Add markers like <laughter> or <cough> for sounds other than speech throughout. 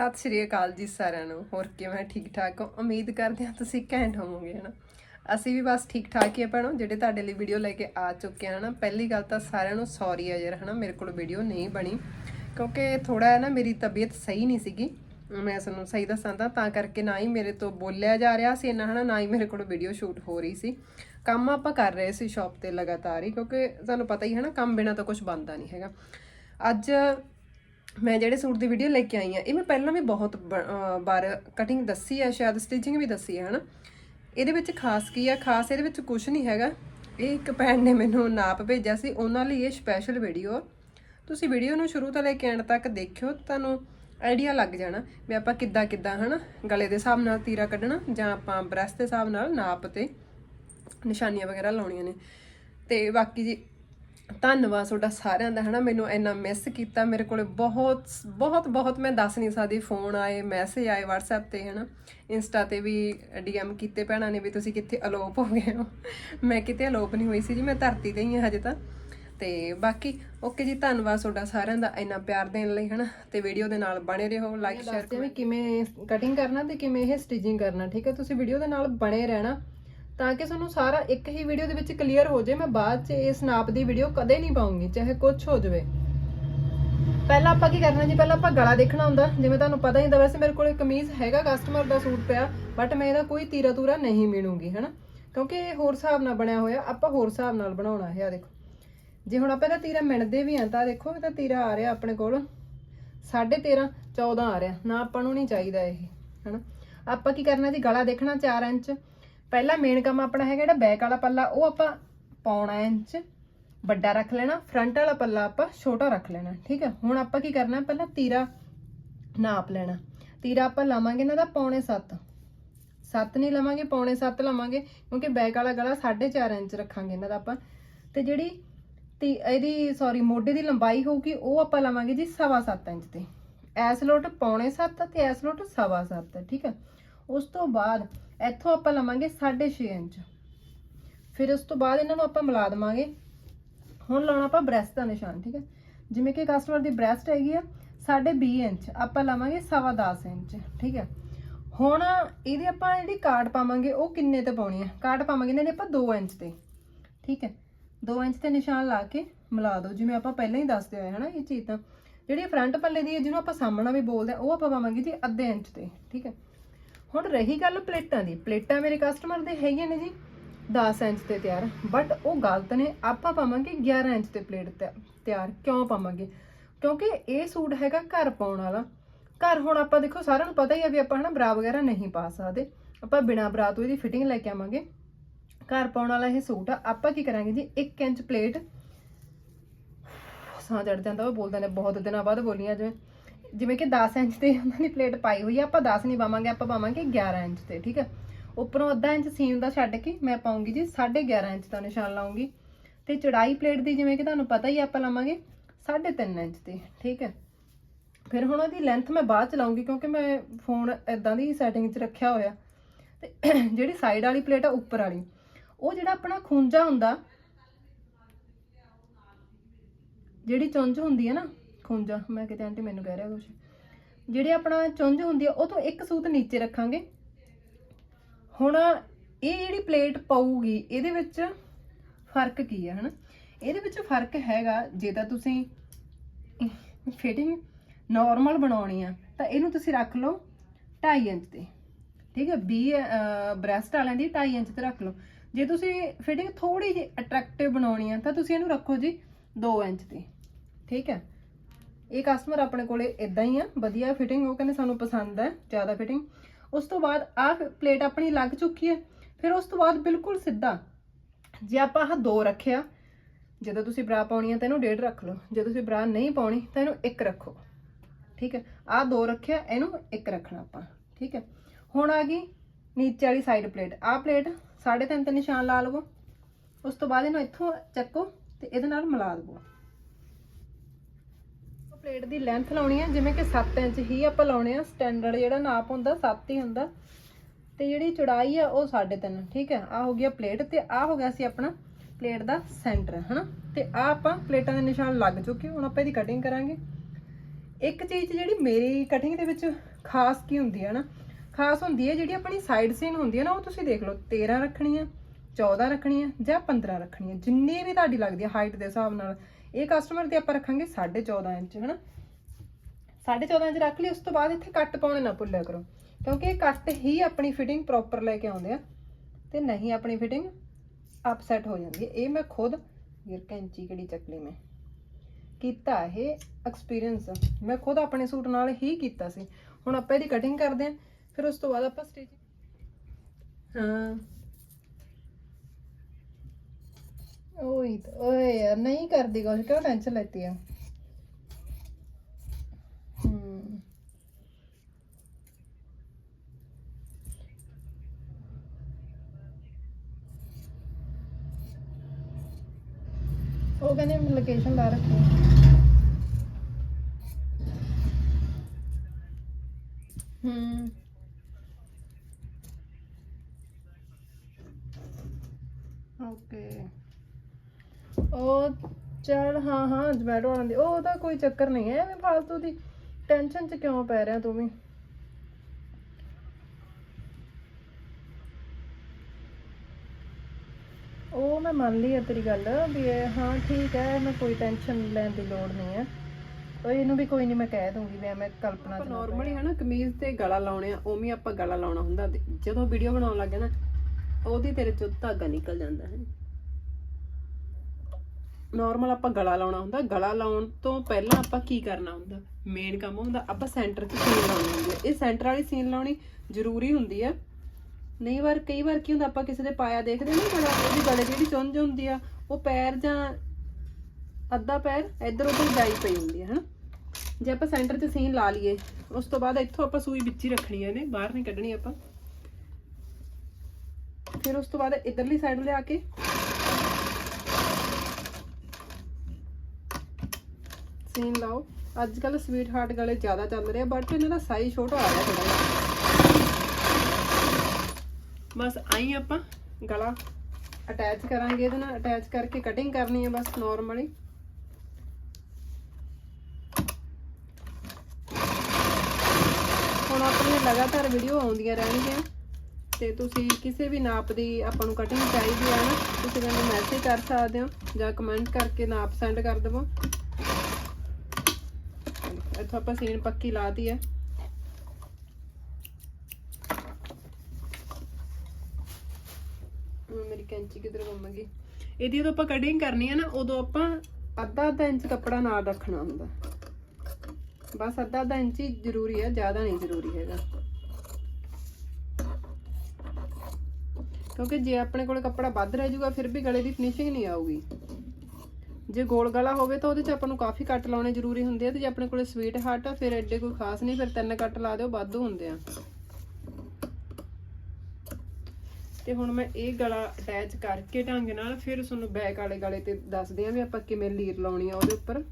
ਸਤਿ ਸ਼੍ਰੀ ਅਕਾਲ ਜੀ ਸਾਰਿਆਂ ਨੂੰ। ਹੋਰ ਕਿਵੇਂ ਠੀਕ ਠਾਕ ਹੋ? ਉਮੀਦ ਕਰਦੇ ਹਾਂ ਤੁਸੀਂ ਘੈਂਟ ਹੋਵੋਗੇ, ਹਨਾ? ਅਸੀਂ ਵੀ ਬਸ ਠੀਕ ਠਾਕ ਹੀ ਆ ਭੈਣੋ, ਜਿਹੜੇ ਤੁਹਾਡੇ ਲਈ ਵੀਡੀਓ ਲੈ ਕੇ ਆ ਚੁੱਕੇ ਆ ਨਾ ਪਹਿਲੀ ਗੱਲ ਤਾਂ ਸਾਰਿਆਂ ਨੂੰ ਸੌਰੀ ਆ ਯਾਰ, ਹਨਾ? ਮੇਰੇ ਕੋਲ ਵੀਡੀਓ ਨਹੀਂ ਬਣੀ, ਕਿਉਂਕਿ ਥੋੜਾ ਨਾ ਮੇਰੀ ਤਬੀਅਤ ਸਹੀ ਨਹੀਂ ਸੀਗੀ। ਮੈਂ ਤੁਹਾਨੂੰ ਸਹੀ ਦੱਸਾਂ ਤਾਂ ਤਾਂ ਕਰਕੇ ਨਾ ਹੀ ਮੇਰੇ ਤੋਂ ਬੋਲਿਆ ਜਾ ਰਿਹਾ ਸੀ ਇੰਨਾ, ਹਨਾ? ਨਾ ਹੀ ਮੇਰੇ ਕੋਲ ਵੀਡੀਓ ਸ਼ੂਟ ਹੋ ਰਹੀ ਸੀ। ਕੰਮ ਆਪਾਂ ਕਰ ਰਹੇ ਸੀ ਸ਼ਾਪ ਤੇ ਲਗਾਤਾਰ ਹੀ, ਕਿਉਂਕਿ ਤੁਹਾਨੂੰ ਪਤਾ ਹੀ ਹੈ ਨਾ ਕੰਮ ਬਿਨਾ ਤਾਂ ਕੁਝ ਬਣਦਾ ਨਹੀਂ ਹੈਗਾ। ਅੱਜ ਮੈਂ ਜਿਹੜੇ ਸੂਟ ਦੀ ਵੀਡੀਓ ਲੈ ਕੇ ਆਈ ਆ ਇਹ ਮੈਂ ਪਹਿਲਾਂ ਵੀ ਬਹੁਤ ਬ- ਅਹ ਕਟਿੰਗ ਦੱਸੀ ਆ, ਸ਼ਾਇਦ ਸਟਿਚਿੰਗ ਵੀ ਦੱਸੀ ਹੈ ਹਨਾ? ਇਹਦੇ ਵਿੱਚ ਖਾਸ ਕੀ ਆ, ਖਾਸ ਇਹਦੇ ਵਿੱਚ ਕੁਝ ਨਹੀਂ ਹੈਗਾ। ਇਹ ਇੱਕ ਭੈਣ ਨੇ ਮੈਨੂੰ ਨਾਪ ਭੇਜਿਆ ਸੀ, ਉਹਨਾਂ ਲਈ ਇਹ ਸਪੈਸ਼ਲ ਵੀਡੀਓ ਤੁਸੀਂ ਵੀਡੀਓ ਨੂੰ ਸ਼ੁਰੂ ਤੋਂ ਲੈ ਕੇ ਐਂਡ ਤੱਕ ਦੇਖਿਓ, ਤੁਹਾਨੂੰ ਆਈਡੀਆ ਲੱਗ ਜਾਣਾ ਵੀ ਆਪਾਂ ਕਿੱਦਾਂ ਕਿੱਦਾਂ, ਹਨਾ? ਗਲੇ ਦੇ ਹਿਸਾਬ ਨਾਲ ਤੀਰਾ ਕੱਢਣਾ ਜਾਂ ਆਪਾਂ ਬ੍ਰੈਸਟ ਦੇ ਹਿਸਾਬ ਨਾਲ ਨਾਪ ਤੇ ਨਿਸ਼ਾਨੀਆਂ ਵਗੈਰਾ ਲਾਉਣੀਆਂ ਨੇ। ਤੇ ਬਾਕੀ ਜੀ ਧੰਨਵਾਦ ਤੁਹਾਡਾ ਸਾਰਿਆਂ ਦਾ ਹਨਾ? ਮੈਨੂੰ ਇੰਨਾ ਮਿਸ ਕੀਤਾ। ਮੇਰੇ ਕੋਲੇ ਬਹੁਤ ਬਹੁਤ ਬਹੁਤ ਮੈਂ ਦੱਸ ਨਹੀਂ ਸਕਦੀ। ਫੋਨ ਆਏ ਮੈਸੇਜ ਆਏ WhatsApp ਤੇ ਹਨਾ? ਇੰਸਟਾ ਤੇ ਵੀ DM ਕੀਤੇ ਭੈਣਾਂ ਨੇ ਵੀ ਤੁਸੀਂ ਕਿੱਥੇ ਅਲੋਪ ਹੋ ਗਏ ਹੋ। ਮੈਂ ਕਿਤੇ ਅਲੋਪ ਨਹੀਂ ਹੋਈ ਸੀ ਜੀ ਮੈਂ ਧਰਤੀ ਤੇ ਹੀ ਹਾਂ ਹਜੇ ਤਾਂ। ਤੇ ਬਾਕੀ ਓਕੇ ਜੀ ਧੰਨਵਾਦ ਤੁਹਾਡਾ ਸਾਰਿਆਂ ਦਾ ਇੰਨਾ ਪਿਆਰ ਦੇਣ ਲਈ ਹਨਾ? ਤੇ ਵੀਡੀਓ ਦੇ ਨਾਲ ਬਣੇ ਰਹੋ ਲਾਈਕ ਸ਼ੇਅਰ ਕਰੋ ਕਿਵੇਂ ਕਟਿੰਗ ਕਰਨਾ ਤੇ ਕਿਵੇਂ ਇਹ ਸਟਿਚਿੰਗ ਕਰਨਾ ਠੀਕ ਹੈ? ਤੁਸੀਂ ਵੀਡੀਓ ਦੇ ਨਾਲ ਬਣੇ ਰਹਿਣਾ। ਤਾਂ ਕਿ ਤੁਹਾਨੂੰ ਸਾਰਾ ਇੱਕ ਹੀ ਵੀਡੀਓ ਦੇ ਵਿੱਚ ਕਲੀਅਰ ਹੋ ਜਾਏ, ਮੈਂ ਬਾਅਦ 'ਚ ਇਸ ਨਾਪ ਦੀ ਵੀਡੀਓ ਕਦੇ ਨਹੀਂ ਪਾਉਂਗੀ, ਚਾਹੇ ਕੁਝ ਹੋ ਜਾਵੇ। ਪਹਿਲਾਂ ਆਪਾਂ ਕੀ ਕਰਨਾ ਜੀ? ਪਹਿਲਾਂ ਆਪਾਂ ਗਲਾ ਦੇਖਣਾ ਹੁੰਦਾ। ਜਿਵੇਂ ਤੁਹਾਨੂੰ ਪਤਾ ਹੀ ਹੁੰਦਾ, ਵੈਸੇ ਮੇਰੇ ਕੋਲ ਕਮੀਜ਼ ਹੈਗਾ ਕਸਟਮਰ ਦਾ ਸੂਟ ਪਿਆ ਬਟ ਮੈਂ ਇਹਦਾ ਕੋਈ ਤੀਰਾ ਤੂਰਾ ਨਹੀਂ ਮਿਣੂਗੀ ਹਨਾ? ਕਿਉਂਕਿ ਇਹ ਹੋਰ ਹਿਸਾਬ ਨਾਲ ਬਣਿਆ ਹੋਇਆ, ਆਪਾਂ ਹੋਰ ਹਿਸਾਬ ਨਾਲ ਬਣਾਉਣਾ ਹੈ ਆ ਦੇਖੋ। ਜੇ ਹੁਣ ਆਪਾਂ ਇਹਦਾ ਤੀਰਾ ਮਿਣਦੇ ਵੀ ਆ, ਤਾਂ ਦੇਖੋ, ਇਹਦਾ ਤੀਰਾ ਆ ਰਿਹਾ ਆਪਣੇ ਕੋਲ। 13.5 14 ਆ ਰਿਹਾ। ਨਾ ਆਪਾਂ ਨੂੰ ਨਹੀਂ ਚਾਹੀਦਾ ਇਹ, ਹਨਾ? ਆਪਾਂ ਕੀ ਕਰਨਾ ਜੀ? ਗਲਾ ਦੇਖਣਾ 4 ਇੰਚ। ਪਹਿਲਾ ਮੇਨ ਕੰਮ ਆਪਣਾ ਹੈਗਾ ਜਿਹੜਾ ਬੈਕ ਵਾਲਾ ਪੱਲਾ, ਉਹ ਆਪਾਂ ਪੌਣਾ ਇੰਚ ਵੱਡਾ ਰੱਖ ਲੈਣਾ ਫਰੰਟ ਵਾਲਾ ਪੱਲਾ ਆਪਾਂ ਛੋਟਾ ਰੱਖ ਲੈਣਾ, ਠੀਕ ਹੈ ਹੁਣ ਆਪਾਂ ਕੀ ਕਰਨਾ, ਪਹਿਲਾਂ ਤੀਰਾ ਨਾਪ ਲੈਣਾ। ਤੀਰਾ ਆਪਾਂ ਲਾਵਾਂਗੇ ਇਹਨਾਂ ਦਾ ਪੌਣੇ 7 7 ਨਹੀਂ ਲਵਾਂਗੇ, ਪੌਣੇ 7 ਲਵਾਂਗੇ, ਕਿਉਂਕਿ ਬੈਕ ਵਾਲਾ ਗਲਾ 4.5 ਇੰਚ ਰੱਖਾਂਗੇ ਇਹਨਾਂ ਦਾ ਆਪਾਂ। ਤੇ ਜਿਹੜੀ ਤੀ, ਇਹਦੀ ਸੌਰੀ ਮੋਢੇ ਦੀ ਲੰਬਾਈ ਹੋਊਗੀ, ਉਹ ਆਪਾਂ ਲਵਾਂਗੇ ਜੀ 7.5 ਇੰਚ ਤੇ। ਐਸ ਲੋਟ ਪੌਣੇ 7 ਤੇ ਐਸ ਲੋਟ 7.5 ਠੀਕ ਹੈ ਉਸ ਤੋਂ ਬਾਅਦ ਇੱਥੋਂ ਆਪਾਂ ਲਵਾਂਗੇ 6.5 ਇੰਚ। ਫਿਰ ਉਸ ਤੋਂ ਬਾਅਦ ਇਹਨਾਂ ਨੂੰ ਆਪਾਂ ਮਿਲਾ ਦੇਵਾਂਗੇ। ਹੁਣ ਲਾਉਣਾ ਆਪਾਂ ਬ੍ਰੈਸਟ ਦਾ ਨਿਸ਼ਾਨ, ਠੀਕ ਹੈ? ਜਿਵੇਂ ਕਿ ਕਸਟਮਰ ਦੀ ਬ੍ਰੈਸਟ ਹੈਗੀ ਆ 20 ਇੰਚ। ਆਪਾਂ ਲਾਵਾਂਗੇ 10.5 ਇੰਚ, ਠੀਕ ਹੈ? ਹੁਣ ਇਹਦੀ ਆਪਾਂ ਜਿਹੜੀ ਕਾਰਡ ਪਾਵਾਂਗੇ, ਉਹ ਕਿੰਨੇ ਤੇ ਪਾਉਣੀ ਹੈ? ਕਾਰਡ ਪਾਵਾਂਗੇ ਇਹਨਾਂ ਨੇ ਆਪਾਂ 2 ਇੰਚ ਤੇ, ਠੀਕ ਹੈ? 2 ਇੰਚ ਤੇ ਨਿਸ਼ਾਨ ਲਾ ਕੇ ਮਿਲਾ ਦਿਓ। ਜਿਵੇਂ ਆਪਾਂ ਪਹਿਲਾਂ ਹੀ ਦੱਸਦੇ ਹੋਏ ਹਨਾ, ਇਹ ਚੀਜ਼ ਤਾਂ। ਜਿਹੜੀ ਫਰੰਟ ਪੱਲੇ ਦੀ ਹੈ, ਜਿਹਨੂੰ ਆਪਾਂ ਸਾਹਮਣਾ ਵੀ ਬੋਲਦੇ ਆ, ਉਹ ਆਪਾਂ ਪਾਵਾਂਗੇ ਜੀ ਅੱਧੇ ਇੰਚ ਤੇ, ਠੀਕ ਹੈ? ਹੁਣ ਰਹੀ ਗੱਲ ਪਲੇਟਾਂ ਦੀ। ਪਲੇਟਾਂ ਮੇਰੇ ਕਸਟਮਰ ਦੇ ਹੈਗੀਆਂ ਨੇ ਜੀ 10 ਇੰਚ ਤੇ ਤਿਆਰ। ਬਟ ਉਹ ਗਲਤ ਨੇ। ਆਪਾਂ ਪਾਵਾਂਗੇ 11 ਇੰਚ ਤੇ ਪਲੇਟ ਤਿਆਰ। ਕਿਉਂ ਪਾਵਾਂਗੇ? ਕਿਉਂਕਿ ਇਹ ਸੂਟ ਹੈਗਾ ਘਰ ਪਾਉਣ ਵਾਲਾ। ਘਰ ਹੁਣ ਆਪਾਂ ਦੇਖੋ, ਸਾਰਿਆਂ ਨੂੰ ਪਤਾ ਹੀ ਆ ਵੀ ਆਪਾਂ ਹਨਾ ਬਰਾ ਵਗੈਰਾ ਨਹੀਂ ਪਾ ਸਕਦੇ। ਆਪਾਂ ਬਿਨਾ ਬਰਾ ਤੋਂ ਇਹਦੀ ਫਿਟਿੰਗ ਲੈ ਕੇ ਆਵਾਂਗੇ। ਘਰ ਪਾਉਣ ਵਾਲਾ ਇਹ ਸੂਟ ਆ। ਆਪਾਂ ਕੀ ਕਰਾਂਗੇ ਜੀ? 1 ਇੰਚ ਪਲੇਟ। ਸਾਹ ਚੜ ਜਾਂਦਾ ਉਹ ਬੋਲਦੇ ਨੇ ਬਹੁਤ ਦਿਨਾਂ ਬਾਅਦ ਬੋਲੀਆਂ ਜਿਵੇਂ। ਜਿਵੇਂ ਕਿ 10 ਇੰਚ ਤੇ ਉਹਨਾਂ ਦੀ ਪਲੇਟ ਪਾਈ ਹੋਈ ਆ, ਆਪਾਂ 10 ਨਹੀਂ ਪਾਵਾਂਗੇ, ਆਪਾਂ ਪਾਵਾਂਗੇ 11 ਇੰਚ ਤੇ, ਠੀਕ ਹੈ ਉੱਪਰੋਂ ਅੱਧਾ ਇੰਚ ਸੀਮ ਦਾ ਛੱਡ ਕੇ ਮੈਂ ਪਾਉਂਗੀ ਜੀ 11.5 ਇੰਚ ਦਾ ਨਿਸ਼ਾਨ ਲਾਉਂਗੀ। ਤੇ ਚੜਾਈ ਪਲੇਟ ਦੀ ਜਿਵੇਂ ਕਿ ਤੁਹਾਨੂੰ ਪਤਾ ਹੀ ਆਪਾਂ ਲਾਵਾਂਗੇ 3.5 ਇੰਚ ਤੇ, ਠੀਕ ਹੈ ਫਿਰ ਹੁਣ ਉਹਦੀ ਲੈਂਥ ਮੈਂ ਬਾਅਦ ਚ ਲਾਉਂਗੀ, ਕਿਉਂਕਿ ਮੈਂ ਫੋਨ ਇਦਾਂ ਦੀ ਸੈਟਿੰਗ 'ਚ ਰੱਖਿਆ ਹੋਇਆ। ਤੇ <clears throat> ਜਿਹੜੀ ਸਾਈਡ ਵਾਲੀ ਪਲੇਟ ਆ, ਉੱਪਰ ਵਾਲੀ, ਉਹ ਜਿਹੜਾ ਆਪਣਾ ਖੂੰਜਾ ਹੁੰਦਾ, ਜਿਹੜੀ ਚੁੰਝ ਹੁੰਦੀ ਹੈ ਨਾ ਖੂੰਜਾ ਮੈਂ ਕਿਤੇ ਆਂਟੀ ਮੈਨੂੰ ਕਹਿ ਰਿਹਾ ਕੁਝ ਜਿਹੜੇ ਆਪਣਾ ਚੁੰਝ ਹੁੰਦੀ ਆ, ਉਹ ਤੋਂ ਇੱਕ ਸੂਤ ਨੀਚੇ ਰੱਖਾਂਗੇ। ਹੁਣ ਇਹ ਜਿਹੜੀ ਪਲੇਟ ਪਾਊਗੀ, ਇਹਦੇ ਵਿੱਚ ਫ਼ਰਕ ਕੀ ਹੈ ਹਨਾ? ਇਹਦੇ ਵਿੱਚ ਫ਼ਰਕ ਹੈਗਾ, ਜੇ ਤਾਂ ਤੁਸੀਂ ਫਿਟਿੰਗ ਨਾਰਮਲ ਬਣਾਉਣੀ ਆ, ਤਾਂ ਇਹਨੂੰ ਤੁਸੀਂ ਰੱਖ ਲਓ 2.5 ਇੰਚ ਤੇ। ਠੀਕ ਹੈ 20 ਬ੍ਰੈਸਟ ਵਾਲਿਆਂ ਦੀ 2.5 ਇੰਚ ਤੇ ਰੱਖ ਲਓ। ਜੇ ਤੁਸੀਂ ਫਿਟਿੰਗ ਥੋੜੀ ਜਿਹੀ ਅਟਰੈਕਟਿਵ ਬਣਾਉਣੀ ਆ, ਤਾਂ ਤੁਸੀਂ ਇਹਨੂੰ ਰੱਖੋ ਜੀ 2 ਇੰਚ ਤੇ। ਠੀਕ ਹੈ ਇਹ ਕਸਟਮਰ ਆਪਣੇ ਕੋਲੇ ਇਦਾਂ ਹੀ ਆ, ਵਧੀਆ ਫਿਟਿੰਗ ਉਹ ਕਹਿੰਦੇ ਸਾਨੂੰ ਪਸੰਦ ਹੈ, ਜ਼ਿਆਦਾ ਫਿਟਿੰਗ ਉਸ ਤੋਂ ਬਾਅਦ ਆਹ ਪਲੇਟ ਆਪਣੀ ਲੱਗ ਚੁੱਕੀ ਹੈ, ਫਿਰ ਉਸ ਤੋਂ ਬਾਅਦ ਬਿਲਕੁਲ ਸਿੱਧਾ, ਜੇ ਆਪਾਂ ਆਹ ਦੋ ਰੱਖਿਆ, ਜਦੋਂ ਤੁਸੀਂ ਬਰਾ ਪਾਉਣੀ ਹੈ ਤਾਂ ਇਹਨੂੰ ਡੇਢ ਰੱਖ ਲਓ, ਜੇ ਤੁਸੀਂ ਬਰਾ ਨਹੀਂ ਪਾਉਣੀ ਤਾਂ ਇਹਨੂੰ ਇੱਕ ਰੱਖੋ, ਠੀਕ ਹੈ। ਆਹ ਦੋ ਰੱਖਿਆ, ਇਹਨੂੰ ਇੱਕ ਰੱਖਣਾ ਆਪਾਂ, ਠੀਕ ਹੈ। ਹੁਣ ਆ ਗਈ ਨੀਚੇ ਵਾਲੀ ਸਾਈਡ ਪਲੇਟ ਆਹ ਪਲੇਟ 3.5 ਤੇ ਨਿਸ਼ਾਨ ਲਾ ਲਵੋ, ਉਸ ਤੋਂ ਬਾਅਦ ਇਹਨੂੰ ਇੱਥੋਂ ਚੱਕੋ ਤੇ ਇਹਦੇ ਨਾਲ ਮਿਲਾ ਦਵੋ। ਪਲੇਟ ਦੀ ਲੈਂਥ ਲਾਉਣੀ ਹੈ ਜਿਵੇਂ ਕਿ 7 ਇੰਚ ਹੀ ਆਪਾਂ ਲਾਉਣੇ ਆ ਸਟੈਂਡਰਡ ਜਿਹੜਾ ਨਾਪ ਹੁੰਦਾ 7 ਹੀ ਹੁੰਦਾ। ਤੇ ਜਿਹੜੀ ਚੌੜਾਈ ਆ, ਉਹ 3.5 ਠੀਕ ਹੈ ਆ ਹੋ ਗਿਆ ਪਲੇਟ ਤੇ ਆ ਹੋ ਗਿਆ ਸੀ ਆਪਣਾ ਪਲੇਟ ਦਾ ਸੈਂਟਰ ਹਨਾ? ਤੇ ਆ ਆਪਾਂ ਪਲੇਟਾਂ ਦੇ ਨਿਸ਼ਾਨ ਲੱਗ ਚੁੱਕੇ ਹੁਣ ਆਪਾਂ ਇਹਦੀ ਕਟਿੰਗ ਕਰਾਂਗੇ। ਇੱਕ ਚੀਜ਼ ਜਿਹੜੀ ਮੇਰੀ ਕਟਿੰਗ ਦੇ ਵਿੱਚ ਖਾਸ ਕੀ ਹੁੰਦੀ ਹੈ ਨਾ, ਖਾਸ ਹੁੰਦੀ ਹੈ ਜਿਹੜੀ ਆਪਣੀ ਸਾਈਡ ਸੀਨ ਹੁੰਦੀ ਹੈ ਨਾ, ਉਹ ਤੁਸੀਂ ਦੇਖ ਲਓ 13 ਰੱਖਣੀ ਆ 14 ਰੱਖਣੀ ਆ ਜਾਂ 15 ਰੱਖਣੀ ਹੈ ਜਿੰਨੀ ਵੀ ਤੁਹਾਡੀ ਲੱਗਦੀ ਹੈ ਹਾਈਟ ਦੇ ਹਿਸਾਬ ਨਾਲ। ਇਹ ਕਸਟਮਰ 'ਤੇ ਆਪਾਂ ਰੱਖਾਂਗੇ 14.5 ਇੰਚ, ਹਨਾ? 14.5 ਇੰਚ ਰੱਖ ਲਈ, ਉਸ ਤੋਂ ਬਾਅਦ ਇੱਥੇ ਕੱਟ ਪਾਉਣੇ ਨਾ ਭੁੱਲਿਆ ਕਰੋ। ਕਿਉਂਕਿ ਇਹ ਕੱਟ ਹੀ ਆਪਣੀ ਫਿਟਿੰਗ ਪ੍ਰੋਪਰ ਲੈ ਕੇ ਆਉਂਦੇ ਆ। ਤੇ ਨਹੀਂ ਆਪਣੀ ਫਿਟਿੰਗ ਅਪਸੈਟ ਹੋ ਜਾਂਦੀ ਹੈ। ਇਹ ਮੈਂ ਖੁਦ ਯਾਰ ਕੈਂਚੀ ਕਿਹੜੀ ਚੱਕ ਲਈ ਮੈਂ? ਕੀਤਾ ਇਹ ਐਕਸਪੀਰੀਅੰਸ ਮੈਂ ਖੁਦ ਆਪਣੇ ਸੂਟ ਨਾਲ ਹੀ ਕੀਤਾ ਸੀ। ਹੁਣ ਆਪਾਂ ਇਹਦੀ ਕਟਿੰਗ ਕਰਦੇ ਆਂ ਫਿਰ ਉਸ ਤੋਂ ਬਾਅਦ ਆਪਾਂ ਸਟਿਚਿੰਗ ਹਾਂ। ਓਏ ਤਾਂ- ਓਏ ਯਾਰ ਨਹੀਂ ਕਰਦੀ ਕੁਝ ਕਿਉਂ ਟੈਨਸ਼ਨ ਲੈਤੀ ਆ ਹੂੰ ਉਹ ਕਹਿੰਦੇ ਲੋਕੇਸ਼ਨ ਲਾ ਰੱਖੀ ਆ। ਹੂੰ ਓਕੇ ਉਹ ਚਲ ਹਾਂ ਹਾਂ ਜਮੈਟੋ ਵਾਲਿਆਂ ਦੀ। ਉਹ ਤਾਂ ਕੋਈ ਚੱਕਰ ਨਹੀਂ ਹੈ ਐਵੇਂ ਫਾਲਤੂ ਦੀ ਟੈਨਸ਼ਨ ਚ ਕਿਉਂ ਪੈ ਰਿਹਾ ਤੂੰ ਵੀ? ਉਹ ਮੈਂ ਮੰਨ ਲਈ ਹੈ ਤੇਰੀ ਗੱਲ ਵੀ ਇਹ ਹਾਂ ਠੀਕ ਹੈ ਮੈਂ ਕੋਈ ਟੈਨਸ਼ਨ ਲੈਣ ਦੀ ਲੋੜ ਨਹੀਂ ਹੈ। ਉਹ ਇਹਨੂੰ ਵੀ ਕੋਈ ਨਹੀਂ ਮੈਂ ਕਹਿ ਦੂੰਗੀ ਵੀ ਐਵੇਂ ਕਲਪਨਾ ਚ ਨਾਰਮਲੀ ਹੈ ਨਾ ਕਮੀਜ਼ ਤੇ ਗਲਾ ਲਾਉਣੇ ਆ ਉਵੇਂ ਆਪਾਂ ਗਲਾ ਲਾਉਣਾ ਹੁੰਦਾ। ਤੇ ਜਦੋਂ ਵੀਡੀਓ ਬਣਾਉਣ ਲੱਗੇ ਨਾ ਉਹਦੀ ਤੇਰੇ ਚੋਂ ਧਾਗਾ ਨਿਕਲ ਜਾਂਦਾ ਹੈ। ਨਾਰਮਲ ਆਪਾਂ ਗਲਾ ਲਾਉਣਾ ਹੁੰਦਾ, ਗਲਾ ਲਾਉਣ ਤੋਂ ਪਹਿਲਾਂ ਆਪਾਂ ਕੀ ਕਰਨਾ ਹੁੰਦਾ? ਮੇਨ ਕੰਮ ਹੁੰਦਾ, ਆਪਾਂ ਸੈਂਟਰ 'ਚ ਸੀਨ ਲਾਉਣੀ ਹੁੰਦੀ ਹੈ। ਇਹ ਸੈਂਟਰ ਵਾਲੀ ਸੀਨ ਲਾਉਣੀ ਜ਼ਰੂਰੀ ਹੁੰਦੀ ਹੈ। ਨਹੀਂ ਵਾਰ, ਕਈ ਵਾਰ ਕੀ ਹੁੰਦਾ, ਆਪਾਂ ਕਿਸੇ ਦੇ ਪਾਇਆ ਦੇਖਦੇ ਨਾ ਗਲਾ ਉਹਦੀ ਗਲੇ ਜਿਹੜੀ ਚੁੰਝ ਹੁੰਦੀ ਆ, ਉਹ ਪੈਰ ਜਾਂ ਅੱਧਾ ਪੈਰ ਇੱਧਰ ਉੱਧਰ ਜਾਈ ਪਈ ਹੁੰਦੀ ਹੈ, ਹਨਾ? ਜੇ ਆਪਾਂ ਸੈਂਟਰ 'ਚ ਸੀਨ ਲਾ ਲਈਏ, ਉਸ ਤੋਂ ਬਾਅਦ ਇੱਥੋਂ ਆਪਾਂ ਸੂਈ ਵਿੱਚ ਹੀ ਰੱਖਣੀ ਹੈ ਇਹਨੇ, ਬਾਹਰ ਨਹੀਂ ਕੱਢਣੀ ਆਪਾਂ। ਫਿਰ ਉਸ ਤੋਂ ਬਾਅਦ ਇਧਰਲੀ ਸਾਈਡ ਲਿਆ ਕੇ ਸੀਨ ਲਾਓ। ਅੱਜ ਕੱਲ ਸਵੀਟ ਹਾਰਟ ਗਲੇ ਜ਼ਿਆਦਾ ਚੱਲ ਰਹੇ ਆ ਬਟ ਇਹਨਾਂ ਦਾ ਸਾਈਜ਼ ਛੋਟਾ ਆ ਰਿਹਾ ਥੋੜਾ ਬਸ ਆਈ ਆਪਾਂ ਗਲਾ ਅਟੈਚ ਕਰਾਂਗੇ ਇਹਦੇ ਨਾਲ ਅਟੈਚ ਕਰਕੇ ਕਟਿੰਗ ਕਰਨੀ ਹੈ ਬਸ ਨਾਰਮਲੀ ਹੁਣ ਆਪਣੀਆਂ ਲਗਾਤਾਰ ਵੀਡੀਓ ਆਉਂਦੀਆਂ ਰਹਿਣਗੀਆਂ, ਤੇ ਤੁਸੀਂ ਕਿਸੇ ਵੀ ਨਾਪ ਦੀ ਆਪਾਂ ਨੂੰ ਕਟਿੰਗ ਚਾਹੀਦੀ ਹੈ ਨਾ, ਤੁਸੀਂ ਮੈਨੂੰ ਮੈਸੇਜ ਕਰ ਸਕਦੇ ਹੋ ਜਾਂ ਕਮੈਂਟ ਕਰਕੇ ਨਾਪ ਸੈਂਡ ਕਰ ਦੇਵੋ। ਇੱਥੋਂ ਆਪਾਂ ਸੀਨ ਪੱਕੀ ਲਾਤੀ ਹੈ। ਮੇਰੀ ਕੈਂਚੀ ਕਿਧਰ ਗੁੰਮ ਗਈ ਇਹਦੀ ਜਦੋਂ ਆਪਾਂ ਕਟਿੰਗ ਕਰਨੀ ਹੈ ਨਾ, ਉਦੋਂ ਆਪਾਂ ਅੱਧਾ ਅੱਧਾ ਇੰਚ ਕੱਪੜਾ ਨਾਲ ਰੱਖਣਾ ਹੁੰਦਾ। ਬਸ ਅੱਧਾ ਅੱਧਾ ਇੰਚ ਹੀ ਜ਼ਰੂਰੀ ਹੈ, ਜ਼ਿਆਦਾ ਨਹੀਂ ਜ਼ਰੂਰੀ ਹੈਗਾ। ਕਿਉਂਕਿ ਜੇ ਆਪਣੇ ਕੋਲ ਕੱਪੜਾ ਵੱਧ ਰਹਿ ਜਾਊਗਾ, ਫਿਰ ਵੀ ਗਲੇ ਦੀ ਫਿਨਿਸ਼ਿੰਗ ਨਹੀਂ ਆਊਗੀ। ਜੇ ਗੋਲ ਗਲਾ ਹੋਵੇ ਤਾਂ ਉਹਦੇ 'ਚ ਆਪਾਂ ਨੂੰ ਕਾਫੀ ਕੱਟ ਲਾਉਣੇ ਜ਼ਰੂਰੀ ਹੁੰਦੇ ਆ ਤੇ ਜੇ ਆਪਣੇ ਕੋਲੇ ਸਵੀਟ ਹਾਰਟ ਆ, ਫਿਰ ਐਡੇ ਕੋਈ ਖਾਸ ਨਹੀਂ, ਫਿਰ ਤਿੰਨ ਕੱਟ ਲਾ ਦਿਓ, ਵਾਧੂ ਹੁੰਦੇ ਆ। ਤੇ ਹੁਣ ਮੈਂ ਇਹ ਗਲਾ ਅਟੈਚ ਕਰਕੇ ਢੰਗ ਨਾਲ ਫਿਰ ਤੁਹਾਨੂੰ ਬੈਕ ਵਾਲੇ ਗਲੇ ਤੇ ਦੱਸਦੇ ਆ ਵੀ ਆਪਾਂ ਕਿਵੇਂ ਲੀਰ ਲਾਉਣੀ ਆ ਉਹਦੇ ਉੱਪਰ।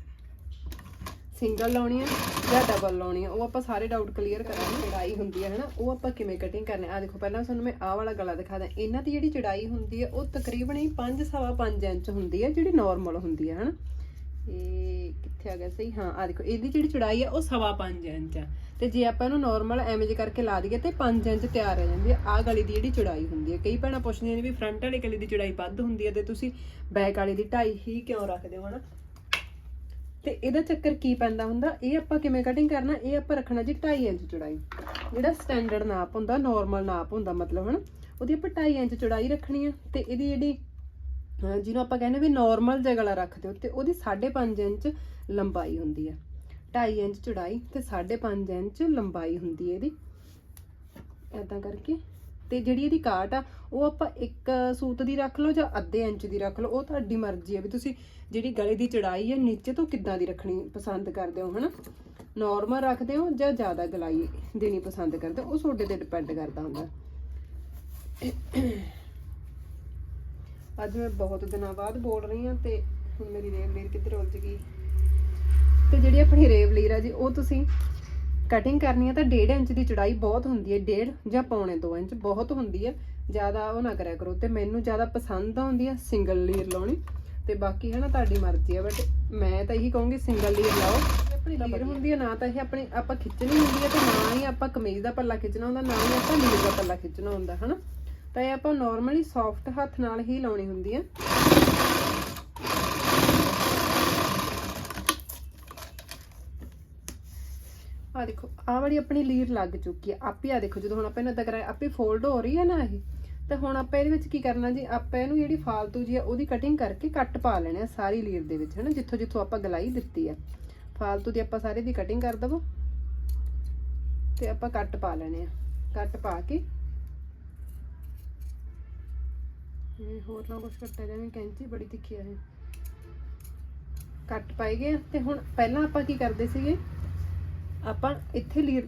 ਸਿੰਗਲ ਲਾਉਣੀ ਆ ਜਾਂ ਡਬਲ ਲਾਉਣੀ ਆ, ਉਹ ਆਪਾਂ ਸਾਰੇ ਡਾਊਟ ਕਲੀਅਰ ਕਰਾਂਗੇ ਚੜਾਈ ਹੁੰਦੀ ਹੈ ਹਨਾ? ਉਹ ਆਪਾਂ ਕਿਵੇਂ ਕਟਿੰਗ ਕਰਨੀ ਆ? ਦੇਖੋ, ਪਹਿਲਾਂ ਤੁਹਾਨੂੰ ਮੈਂ ਆਹ ਵਾਲਾ ਗਲਾ ਦਿਖਾ ਦਾਂ ਇਹਨਾਂ ਦੀ ਜਿਹੜੀ ਚੜਾਈ ਹੁੰਦੀ ਹੈ ਉਹ ਤਕਰੀਬਨ ਹੀ 5 ਸਵਾ 5 ਇੰਚ ਹੁੰਦੀ ਹੈ ਜਿਹੜੀ ਨਾਰਮਲ ਹੁੰਦੀ ਹੈ ਹਨਾ? ਇਹ ਕਿੱਥੇ ਆ ਗਿਆ ਸਹੀ? ਹਾਂ ਆ ਦੇਖੋ, ਇਹਦੀ ਜਿਹੜੀ ਚੜਾਈ ਆ, ਉਹ ਸਵਾ 5 ਇੰਚ ਆ। ਤੇ ਜੇ ਆਪਾਂ ਇਹਨੂੰ ਨਾਰਮਲ ਐਵੇਂ ਜੇ ਕਰਕੇ ਲਾ ਦਈਏ ਤੇ 5 ਇੰਚ ਤਿਆਰ ਹੋ ਜਾਂਦੀ ਆ। ਆਹ ਗਲੀ ਦੀ ਜਿਹੜੀ ਚੜਾਈ ਹੁੰਦੀ ਹੈ ਕਈ ਭੈਣਾਂ ਪੁੱਛਦੀਆਂ ਨੇ ਵੀ ਫਰੰਟ ਵਾਲੀ ਗਲੀ ਦੀ ਚੜਾਈ ਵੱਧ ਹੁੰਦੀ ਹੈ ਤੇ ਤੁਸੀਂ ਬੈਕ ਵਾਲੀ ਦੀ 2.5 ਹੀ ਕਿਉਂ ਰੱਖਦੇ ਹੋ, ਹਨਾ? ਤੇ ਇਹਦਾ ਚੱਕਰ ਕੀ ਪੈਂਦਾ ਹੁੰਦਾ? ਇਹ ਆਪਾਂ ਕਿਵੇਂ ਕਟਿੰਗ ਕਰਨਾ? ਇਹ ਆਪਾਂ ਰੱਖਣਾ ਜੀ 2.5 ਇੰਚ ਚੌੜਾਈ। ਜਿਹੜਾ ਸਟੈਂਡਰਡ ਨਾਪ ਹੁੰਦਾ ਨਾਰਮਲ ਨਾਪ ਹੁੰਦਾ ਮਤਲਬ, ਹਨ? ਉਹਦੀ ਆਪਾਂ 2.5 ਇੰਚ ਚੌੜਾਈ ਰੱਖਣੀ ਆ ਤੇ ਇਹਦੀ ਜਿਹੜੀ ਜਿਹਨੂੰ ਆਪਾਂ ਕਹਿੰਦੇ ਵੀ ਨਾਰਮਲ ਜਗਲਾ ਰੱਖਦੇ ਹੋ, ਤੇ ਉਹਦੀ 5.5 ਇੰਚ ਲੰਬਾਈ ਹੁੰਦੀ ਹੈ 2.5 ਇੰਚ ਚੌੜਾਈ ਤੇ 5.5 ਇੰਚ ਲੰਬਾਈ ਹੁੰਦੀ ਹੈ ਇਹਦੀ। ਐਦਾਂ ਕਰਕੇ ਤੇ ਜਿਹੜੀ ਇਹਦੀ ਕਾਟ ਆ, ਉਹ ਆਪਾਂ ਇੱਕ ਸੂਤ ਦੀ ਰੱਖ ਲਓ ਜਾਂ ਅੱਧੇ ਇੰਚ ਦੀ ਰੱਖ ਲਓ, ਉਹ ਤੁਹਾਡੀ ਮਰਜ਼ੀ ਹੈ ਵੀ ਤੁਸੀਂ ਜਿਹੜੀ ਗਲੇ ਦੀ ਚੜਾਈ ਹੈ ਨੀਚੇ ਤੋਂ ਕਿੱਦਾਂ ਦੀ ਰੱਖਣੀ ਪਸੰਦ ਕਰਦੇ ਹੋ, ਹਨਾ? ਨਾਰਮਲ ਰੱਖਦੇ ਹੋ ਜਾਂ ਜ਼ਿਆਦਾ ਗਲਾਈ ਦੇਣੀ ਪਸੰਦ ਕਰਦੇ ਹੋ? ਉਹ ਤੁਹਾਡੇ ਤੇ ਡਿਪੈਂਡ ਕਰਦਾ ਹੁੰਦਾ। ਅੱਜ ਮੈਂ ਬਹੁਤ ਦਿਨਾਂ ਬਾਅਦ ਬੋਲ ਰਹੀ ਹਾਂ ਤੇ ਹੁਣ ਮੇਰੀ ਰੇਵ ਲੀਰ ਕਿੱਧਰ ਉਲਝ ਗਈ। ਤੇ ਜਿਹੜੀ ਆਪਣੀ ਰੇਵ ਲੀਰ ਆ ਜੀ, ਉਹ ਤੁਸੀਂ ਕਟਿੰਗ ਕਰਨੀ ਹੈ ਤਾਂ 1.5 ਇੰਚ ਦੀ ਚੜਾਈ ਬਹੁਤ ਹੁੰਦੀ ਹੈ 1.5 ਜਾਂ ਪੌਣੇ 2 ਇੰਚ ਬਹੁਤ ਹੁੰਦੀ ਹੈ। ਜ਼ਿਆਦਾ ਉਹ ਨਾ ਕਰਿਆ ਕਰੋ ਤੇ ਮੈਨੂੰ ਜ਼ਿਆਦਾ ਪਸੰਦ ਆਉਂਦੀ ਹੈ ਸਿੰਗਲ ਲੀਰ ਲਾਉਣੀ ਤੇ ਬਾਕੀ ਹੈ ਨਾ ਤੁਹਾਡੀ ਮਰਜ਼ੀ ਹੈ ਬਟ ਮੈਂ ਤਾਂ ਇਹੀ ਕਹੂੰਗੀ ਸਿੰਗਲ ਲੀਰ ਲਾਓ। ਆਪਣੀ ਲੀਰ ਹੁੰਦੀ ਹੈ ਨਾ ਤਾਂ ਇਹ ਆਪਣੀ ਆਪਾਂ ਖਿੱਚਣੀ ਹੁੰਦੀ ਹੈ ਤੇ ਨਾ ਹੀ ਆਪਾਂ ਕਮੀਜ਼ ਦਾ ਪੱਲਾ ਖਿੱਚਣਾ ਹੁੰਦਾ ਨਾ ਹੀ ਆਪਾਂ ਲੀਰ ਦਾ ਪੱਲਾ ਖਿੱਚਣਾ ਹੁੰਦਾ ਹਨਾ। ਤਾਂ ਇਹ ਆਪਾਂ ਨਾਰਮਲੀ ਸੌਫਟ ਹੱਥ ਨਾਲ ਹੀ ਲਾਉਣੀ ਹੁੰਦੀ ਹੈ। ਆ ਦੇਖੋ ਆ ਵਾਲੀ ਆਪਣੀ ਲੀਰ ਲੱਗ ਚੁੱਕੀ ਹੈ ਆਪੇ ਆ ਦੇਖੋ, ਜਦੋਂ ਹੁਣ ਆਪਾਂ ਇਹਨੂੰ ਏਦਾਂ ਕਰਾਂਗੇ ਆਪੇ ਫੋਲਡ ਹੋ ਰਹੀ ਹੈ ਨਾ ਇਹ। ਤੇ ਹੁਣ ਆਪਾਂ ਇਹਦੇ ਵਿੱਚ ਕੀ ਕਰਨਾ ਜੀ? ਆਪਾਂ ਇਹਨੂੰ ਜਿਹੜੀ ਫਾਲਤੂ ਜੀ ਆ, ਉਹਦੀ ਕਟਿੰਗ ਕਰਕੇ ਕੱਟ ਪਾ ਲੈਣੇ ਆ ਸਾਰੀ ਲੀਰ ਦੇ ਵਿੱਚ, ਹਨਾ? ਜਿੱਥੋਂ ਜਿੱਥੋਂ ਆਪਾਂ ਗਲਾਈ ਦਿੱਤੀ ਆ। ਫਾਲਤੂ ਦੀ ਆਪਾਂ ਸਾਰੇ ਦੀ ਕਟਿੰਗ ਕਰ ਦਵੋ ਤੇ ਆਪਾਂ ਕੱਟ ਪਾ ਲੈਣੇ ਆ। ਕੱਟ ਪਾ ਕੇ ਇਹ ਹੋਰ ਨਾ ਕੁਛ ਕੱਟਿਆ ਜਾਵੇ, ਕੈਂਚੀ ਬੜੀ ਤਿੱਖੀ ਆ ਇਹ। ਕੱਟ ਪਾਈ ਗਏ ਤੇ ਹੁਣ ਪਹਿਲਾਂ ਆਪਾਂ ਕੀ ਕਰਦੇ ਸੀਗੇ? ਆਪਾਂ ਇੱਥੇ ਲੀਰ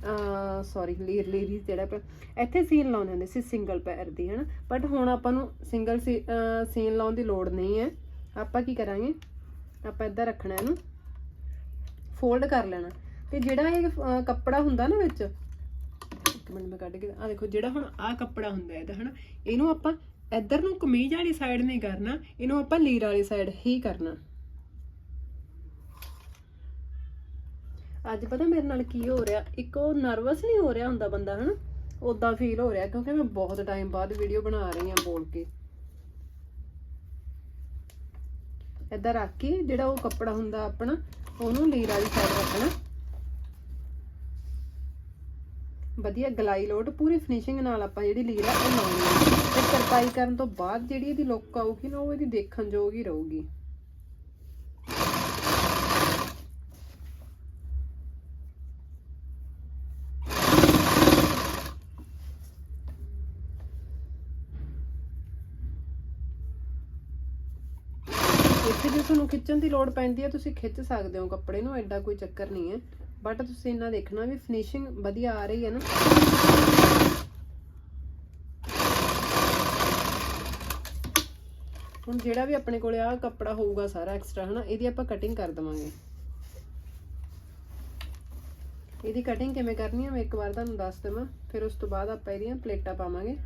ਸੌਰੀ ਲੀਰ ਲੀਰੀ ਜਿਹੜਾ ਆਪਾਂ ਇੱਥੇ ਸੀਨ ਲਾਉਂਦੇ ਹੁੰਦੇ ਸੀ ਸਿੰਗਲ ਪੈਰ ਦੀ, ਹਨਾ? ਬਟ ਹੁਣ ਆਪਾਂ ਨੂੰ ਸਿੰਗਲ ਸੀਨ ਲਾਉਣ ਦੀ ਲੋੜ ਨਹੀਂ ਹੈ। ਆਪਾਂ ਕੀ ਕਰਾਂਗੇ? ਆਪਾਂ ਇੱਧਰ ਰੱਖਣਾ ਇਹਨੂੰ। ਫੋਲਡ ਕਰ ਲੈਣਾ। ਤੇ ਜਿਹੜਾ ਇਹ ਕੱਪੜਾ ਹੁੰਦਾ ਨਾ ਵਿੱਚ, ਇੱਕ ਮਿੰਟ ਮੈਂ ਕੱਢ ਕੇ ਆ ਦੇਖੋ, ਜਿਹੜਾ ਹੁਣ ਆ ਕੱਪੜਾ ਹੁੰਦਾ ਇਹਦਾ, ਹਨਾ? ਇਹਨੂੰ ਆਪਾਂ ਇੱਧਰ ਨੂੰ ਕਮੀਜ਼ ਵਾਲੀ ਸਾਈਡ ਨਹੀਂ ਕਰਨਾ, ਇਹਨੂੰ ਆਪਾਂ ਲੀਰ ਵਾਲੀ ਸਾਈਡ ਹੀ ਕਰਨਾ। ਅੱਜ ਪਤਾ ਮੇਰੇ ਨਾਲ ਕੀ ਹੋ ਰਿਹਾ? ਇੱਕ ਉਹ ਨਰਵਸ ਨਹੀਂ ਹੋ ਰਿਹਾ ਹੁੰਦਾ ਬੰਦਾ, ਹਨਾ? ਉਦਾਂ ਫੀਲ ਹੋ ਰਿਹਾ, ਕਿਉਂਕਿ ਮੈਂ ਬਹੁਤ ਟਾਈਮ ਬਾਅਦ ਵੀਡੀਓ ਬਣਾ ਰਹੀ ਹਾਂ ਬੋਲ ਕੇ। ਏਦਾਂ ਰੱਖ ਕੇ ਜਿਹੜਾ ਉਹ ਕੱਪੜਾ ਹੁੰਦਾ ਆਪਣਾ, ਉਹਨੂੰ ਲੀਰ ਵਾਲੀ ਸਾਈਡ ਰੱਖਣਾ। ਵਧੀਆ ਗਲਾਈ ਲੋਟ, ਪੂਰੀ ਫਿਨਿਸ਼ਿੰਗ ਨਾਲ ਆਪਾਂ ਜਿਹੜੀ ਲੀਰ ਆ ਉਹ ਲਾਉਣੀ ਹੈ। ਤੇ ਤਰਪਾਈ ਕਰਨ ਤੋਂ ਬਾਅਦ ਜਿਹੜੀ ਇਹਦੀ ਲੁੱਕ ਆਊਗੀ ਨਾ, ਉਹ ਇਹਦੀ ਦੇਖਣ ਯੋਗ ਹੀ ਰਹੂਗੀ। ਇੱਥੇ ਜੇ ਤੁਹਾਨੂੰ ਖਿੱਚਣ ਦੀ ਲੋੜ ਪੈਂਦੀ ਹੈ, ਤੁਸੀਂ ਖਿੱਚ ਸਕਦੇ ਹੋ ਕੱਪੜੇ ਨੂੰ, ਐਡਾ ਕੋਈ ਚੱਕਰ ਨਹੀਂ ਹੈ। ਬਟ ਤੁਸੀਂ ਇਹਨਾਂ ਦੇਖਣਾ ਵੀ ਫਿਨਿਸ਼ਿੰਗ ਵਧੀਆ ਆ ਰਹੀ ਹੈ ਨਾ। ਹੁਣ ਜਿਹੜਾ ਵੀ ਆਪਣੇ ਕੋਲੇ ਆ ਕੱਪੜਾ ਹੋਊਗਾ ਸਾਰਾ ਐਕਸਟਰਾ ਹਨਾ, ਇਹਦੀ ਆਪਾਂ ਕਟਿੰਗ ਕਰ ਦਵਾਂਗੇ। ਇਹਦੀ ਕਟਿੰਗ ਕਿਵੇਂ ਕਰਨੀ ਹੈ, ਮੈਂ ਇੱਕ ਵਾਰ ਤੁਹਾਨੂੰ ਦੱਸ ਦੇਵਾਂ, ਫਿਰ ਉਸ ਤੋਂ ਬਾਅਦ ਆਪਾਂ ਇਹਦੀਆਂ ਪਲੇਟਾਂ ਪਾਵਾਂਗੇ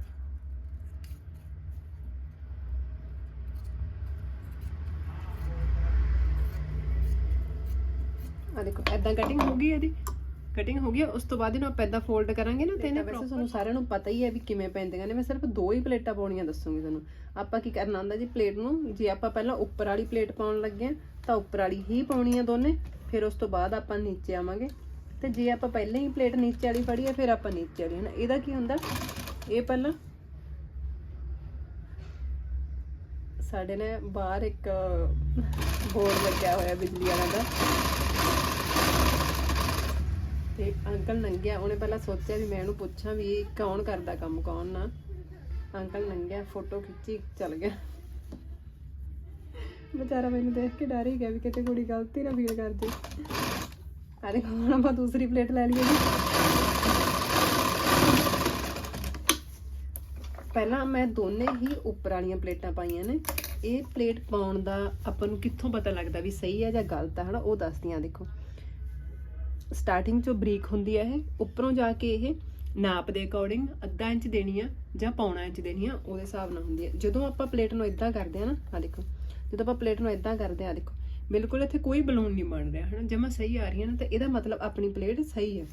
ਆ ਦੇਖੋ ਐਦਾਂ ਕਟਿੰਗ ਹੋ ਗਈ ਇਹਦੀ। ਕਟਿੰਗ ਹੋ ਗਈ ਉਸ ਤੋਂ ਬਾਅਦ ਇਹਨੂੰ ਆਪਾਂ ਐਦਾਂ ਫੋਲਡ ਕਰਾਂਗੇ ਨਾ ਤੇ ਇਹਨੇ ਵੈਸੇ ਤੁਹਾਨੂੰ ਸਾਰਿਆਂ ਨੂੰ ਪਤਾ ਹੀ ਹੈ ਵੀ ਕਿਵੇਂ ਪੈਂਦੀਆਂ ਨੇ, ਮੈਂ ਸਿਰਫ ਦੋ ਹੀ ਪਲੇਟਾਂ ਪਾਉਣੀਆਂ ਦੱਸੂਗੀ ਤੁਹਾਨੂੰ। ਆਪਾਂ ਕੀ ਕਰਨਾ ਹੁੰਦਾ ਜੀ ਪਲੇਟ ਨੂੰ, ਜੇ ਆਪਾਂ ਪਹਿਲਾਂ ਉੱਪਰ ਵਾਲੀ ਪਲੇਟ ਪਾਉਣ ਲੱਗੇ ਆ, ਤਾਂ ਉੱਪਰ ਵਾਲੀ ਹੀ ਪਾਉਣੀ ਆ ਦੋਨੇ, ਫਿਰ ਉਸ ਤੋਂ ਬਾਅਦ ਆਪਾਂ ਨੀਚੇ ਆਵਾਂਗੇ। ਤੇ ਜੇ ਆਪਾਂ ਪਹਿਲਾਂ ਹੀ ਪਲੇਟ ਨੀਚੇ ਵਾਲੀ ਫੜੀ ਆ, ਫਿਰ ਆਪਾਂ ਨੀਚੇ ਵਾਲੀ ਹਨਾ ਇਹਦਾ ਕੀ ਹੁੰਦਾ? ਇਹ ਪਹਿਲਾਂ ਸਾਡੇ ਨੇ ਬਾਹਰ ਇੱਕ ਬੋਰਡ ਲੱਗਿਆ ਹੋਇਆ ਬਿਜਲੀ ਵਾਲਾ ਦਾ। ਤੇ ਅੰਕਲ ਨੰਗਿਆ ਉਹਨੇ ਪਹਿਲਾਂ ਸੋਚਿਆ ਵੀ ਮੈਂ ਇਹਨੂੰ ਪੁੱਛਾਂ ਵੀ ਕੌਣ ਕਰਦਾ ਕੰਮ ਕੌਣ ਨਾ। ਅੰਕਲ ਨੰਗਿਆ ਫੋਟੋ ਖਿੱਚੀ ਚਲ ਗਿਆ। ਵਿਚਾਰਾ ਮੈਨੂੰ ਦੇਖ ਕੇ ਡਰ ਹੀ ਗਿਆ ਵੀ ਕਿਤੇ ਕੁੜੀ ਗਲਤੀ ਨਾ ਫੀਲ ਕਰ ਜੇ। ਅਰੇ ਹੁਣ ਆਪਾਂ ਦੂਸਰੀ ਪਲੇਟ ਲੈ ਲਈਏ ਜੀ। ਪਹਿਲਾਂ ਮੈਂ ਦੋਨੇ ਹੀ ਉੱਪਰ ਵਾਲੀਆਂ ਪਲੇਟਾਂ ਪਾਈਆਂ ਨੇ। ਇਹ ਪਲੇਟ ਪਾਉਣ ਦਾ ਆਪਾਂ ਨੂੰ ਕਿੱਥੋਂ ਪਤਾ ਲੱਗਦਾ ਵੀ ਸਹੀ ਹੈ ਜਾਂ ਗਲਤ ਹੈ ਹਨਾ? ਉਹ ਦੱਸਦੀਆਂ ਦੇਖੋ। ਸਟਾਰਟਿੰਗ ਚੋਂ ਬਰੀਕ ਹੁੰਦੀ ਹੈ ਇਹ, ਉੱਪਰੋਂ ਜਾ ਕੇ ਇਹ ਨਾਪ ਦੇ ਅਕੋਰਡਿੰਗ ਅੱਧਾ ਇੰਚ ਦੇਣੀ ਆ ਜਾਂ ਪੌਣਾ ਇੰਚ ਦੇਣੀ ਆ, ਉਹਦੇ ਹਿਸਾਬ ਨਾਲ ਹੁੰਦੀ ਹੈ ਜਦੋਂ ਆਪਾਂ ਪਲੇਟ ਨੂੰ ਇਦਾਂ ਕਰਦੇ ਆ ਨਾ ਆ ਦੇਖੋ, ਜਦੋਂ ਆਪਾਂ ਪਲੇਟ ਨੂੰ ਇਦਾਂ ਕਰਦੇ ਆ ਦੇਖੋ, ਬਿਲਕੁਲ ਇੱਥੇ ਕੋਈ ਬਲੂਨ ਨਹੀਂ ਬਣ ਰਿਹਾ, ਹਨਾ? ਜਮਾ ਸਹੀ ਆ ਰਹੀ ਹੈ ਨਾ ਤਾਂ ਇਹਦਾ ਮਤਲਬ ਆਪਣੀ ਪਲੇਟ ਸਹੀ ਹੈ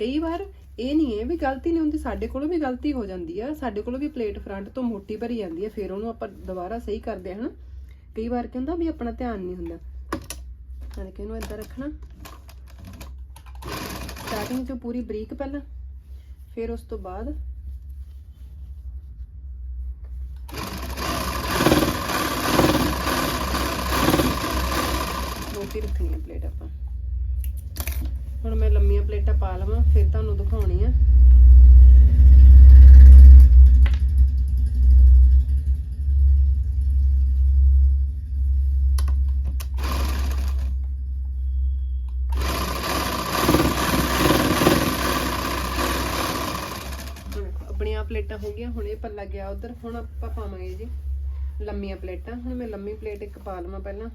ਕਈ ਵਾਰ ਇਹ ਨਹੀਂ ਹੈ ਵੀ ਗਲਤੀ ਨਹੀਂ ਹੁੰਦੀ, ਸਾਡੇ ਕੋਲੋਂ ਵੀ ਗਲਤੀ ਹੋ ਜਾਂਦੀ ਆ, ਸਾਡੇ ਕੋਲੋਂ ਵੀ ਪਲੇਟ ਫਰੰਟ ਤੋਂ ਮੋਟੀ ਭਰੀ ਜਾਂਦੀ ਹੈ ਫਿਰ ਉਹਨੂੰ ਆਪਾਂ ਦੁਬਾਰਾ ਸਹੀ ਕਰਦੇ ਹਾਂ ਕਈ ਵਾਰ ਕੀ ਹੁੰਦਾ ਵੀ ਆਪਣਾ ਧਿਆਨ ਨਹੀਂ ਹੁੰਦਾ। ਹਾਂ ਇਹਨੂੰ ਇਦਾਂ ਰੱਖਣਾ। ਸਟਾਰਟਿੰਗ ਚੋਂ ਪੂਰੀ ਬਰੀਕ ਪਹਿਲਾਂ, ਫਿਰ ਉਸ ਤੋਂ ਬਾਅਦ ਮੋਟੀ ਰੱਖਣੀ ਹੈ ਪਲੇਟ ਆਪਾਂ। ਹੁਣ ਮੈਂ ਲੰਮੀਆਂ ਪਲੇਟਾਂ ਪਾ ਲਵਾਂ, ਫਿਰ ਤੁਹਾਨੂੰ ਦਿਖਾਉਣੀ ਆ ਹੁਣ ਦੇਖੋ, ਆਪਣੀਆਂ ਪਲੇਟਾਂ ਹੋ ਗਈਆਂ, ਹੁਣ ਇਹ ਪੱਲਾ ਗਿਆ ਉਧਰ, ਹੁਣ ਆਪਾਂ ਪਾਵਾਂਗੇ ਜੀ ਲੰਮੀਆਂ ਪਲੇਟਾਂ, ਹੁਣ ਮੈਂ ਲੰਮੀ ਪਲੇਟ ਇੱਕ ਪਾ ਲਵਾਂ ਪਹਿਲਾਂ।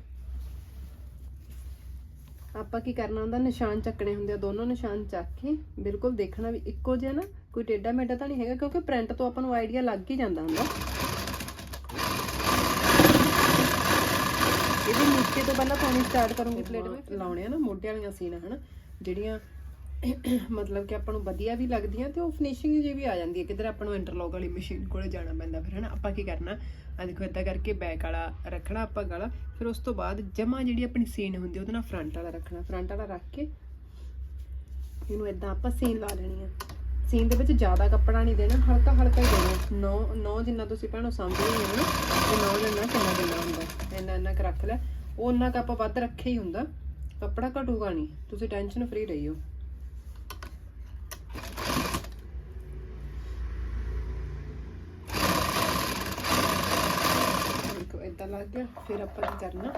ਆਪਾਂ ਕੀ ਕਰਨਾ ਹੁੰਦਾ, ਨਿਸ਼ਾਨ ਚੱਕਣੇ ਹੁੰਦੇ ਆ, ਦੋਨੋਂ ਨਿਸ਼ਾਨ ਚੱਕ ਕੇ ਬਿਲਕੁਲ ਦੇਖਣਾ ਵੀ ਇੱਕੋ ਜਿਹਾ ਨਾ, ਕੋਈ ਟੇਡਾ ਮੇਢਾ ਤਾਂ ਨਹੀਂ ਹੈਗਾ, ਕਿਉਂਕਿ ਪ੍ਰਿੰਟ ਤੋਂ ਆਪਾਂ ਨੂੰ ਆਈਡੀਆ ਲੱਗ ਹੀ ਜਾਂਦਾ ਹੁੰਦਾ। ਇਹਦੇ ਨੀਚੇ ਤੋਂ ਪਹਿਲਾਂ ਪਾਣੀ ਸਟਾਰਟ ਕਰੂੰਗੀ ਪਲੇਟ ਵਿੱਚ ਲਾਉਣੇ ਆ ਨਾ ਮੋਢੇ ਵਾਲੀਆਂ ਸੀਨ, ਹਨਾ, ਜਿਹੜੀਆਂ ਮਤਲਬ ਕਿ ਆਪਾਂ ਨੂੰ ਵਧੀਆ ਵੀ ਲੱਗਦੀਆਂ ਤੇ ਉਹ ਫਿਨਿਸ਼ਿੰਗ ਜੀ ਵੀ ਆ ਜਾਂਦੀ ਹੈ। ਕਿਧਰ ਆਪਾਂ ਨੂੰ ਇੰਟਰਲੌਕ ਵਾਲੀ ਮਸ਼ੀਨ ਕੋਲੇ ਜਾਣਾ ਪੈਂਦਾ ਫਿਰ, ਹਨਾ? ਆਪਾਂ ਕੀ ਕਰਨਾ? ਆ ਦੇਖੋ ਇਦਾਂ ਕਰਕੇ ਬੈਕ ਵਾਲਾ ਰੱਖਣਾ ਆਪਾਂ ਗਲਾ। ਫਿਰ ਉਸ ਤੋਂ ਬਾਅਦ ਜਮਾ ਜਿਹੜੀ ਆਪਣੀ ਸੀਨ ਹੁੰਦੀ ਉਹਦੇ ਨਾਲ ਫਰੰਟ ਵਾਲਾ ਰੱਖਣਾ। ਫਰੰਟ ਵਾਲਾ ਰੱਖ ਕੇ ਇਹਨੂੰ ਇਦਾਂ ਆਪਾਂ ਸੀਨ ਲਾ ਲੈਣੀ ਆ। ਸੀਨ ਦੇ ਵਿੱਚ ਜ਼ਿਆਦਾ ਕੱਪੜਾ ਨਹੀਂ ਦੇਣਾ, ਹਲਕਾ ਹਲਕਾ ਹੀ ਦੇਣਾ। ਨੌ ਨੌ ਜਿੰਨਾ ਤੁਸੀਂ ਭੈਣੋ ਸਮਝਦੇ ਹੀ ਹੋ ਨਾ ਤੇ ਨੌ ਜਿੰਨਾ ਕਿੰਨਾ ਕਿੰਨਾ ਹੁੰਦਾ। ਇੰਨਾ ਇੰਨਾ ਕੁ ਰੱਖ ਲੈ। ਉਹ ਉਹਨਾਂ ਕ ਆਪਾਂ ਵੱਧ ਰੱਖਿਆ ਹੀ ਹੁੰਦਾ। ਕੱਪੜਾ ਘਟੂਗਾ ਨਹੀਂ। ਤੁਸੀਂ ਟੈਨਸ਼ਨ ਫ੍ਰੀ ਰਹੀਓ ਦੇਖੋ ਇਦਾਂ ਲੱਗ ਗਿਆ, ਫਿਰ ਆਪਾਂ ਕੀ ਕਰਨਾ?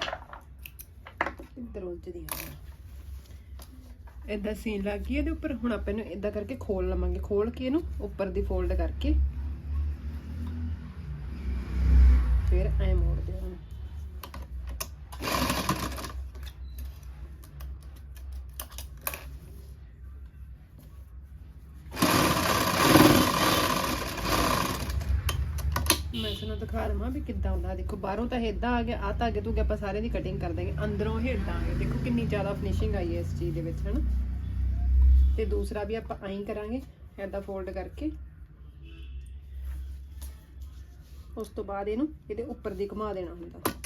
ਇੱਧਰ ਉਲਝਦੀ ਆ ਇਦਾਂ ਸੀਨ ਲੱਗ ਗਈ ਇਹਦੇ ਉੱਪਰ। ਹੁਣ ਆਪਾਂ ਇਹਨੂੰ ਇਦਾਂ ਕਰਕੇ ਖੋਲ ਲਵਾਂਗੇ। ਖੋਲ ਕੇ ਇਹਨੂੰ ਉੱਪਰ ਦੀ ਫੋਲਡ ਕਰਕੇ। ਫਿਰ ਐ ਮੋੜ ਦਿਓ ਹੁਣ ਮੈਂ ਤੁਹਾਨੂੰ ਵੀ ਕਿੱਦਾਂ ਹੁੰਦਾ? ਦੇਖੋ, ਬਾਹਰੋਂ ਤਾਂ ਇਦਾਂ ਆ ਗਿਆ, ਆ ਤਾਂ ਅੱਗੇ ਤੋਂ ਆਪਾਂ ਸਾਰੇ ਦੀ ਕਟਿੰਗ ਕਰ ਦਾਂਗੇ। ਅੰਦਰੋਂ ਇਹ ਇਦਾਂ ਆ ਗਿਆ। ਦੇਖੋ, ਕਿੰਨੀ ਜ਼ਿਆਦਾ ਫਿਨਿਸ਼ਿੰਗ ਆਈ ਹੈ ਇਸ ਚੀਜ਼ ਦੇ ਵਿੱਚ, ਹਨਾ? ਤੇ ਦੂਸਰਾ ਵੀ ਆਪਾਂ ਐਂ ਕਰਾਂਗੇ, ਏਦਾਂ ਫੋਲਡ ਕਰਕੇ। ਉਸ ਤੋਂ ਬਾਅਦ ਇਹਨੂੰ ਇਹਦੇ ਉੱਪਰ ਦੀ ਘੁਮਾ ਦੇਣਾ ਹੁੰਦਾ।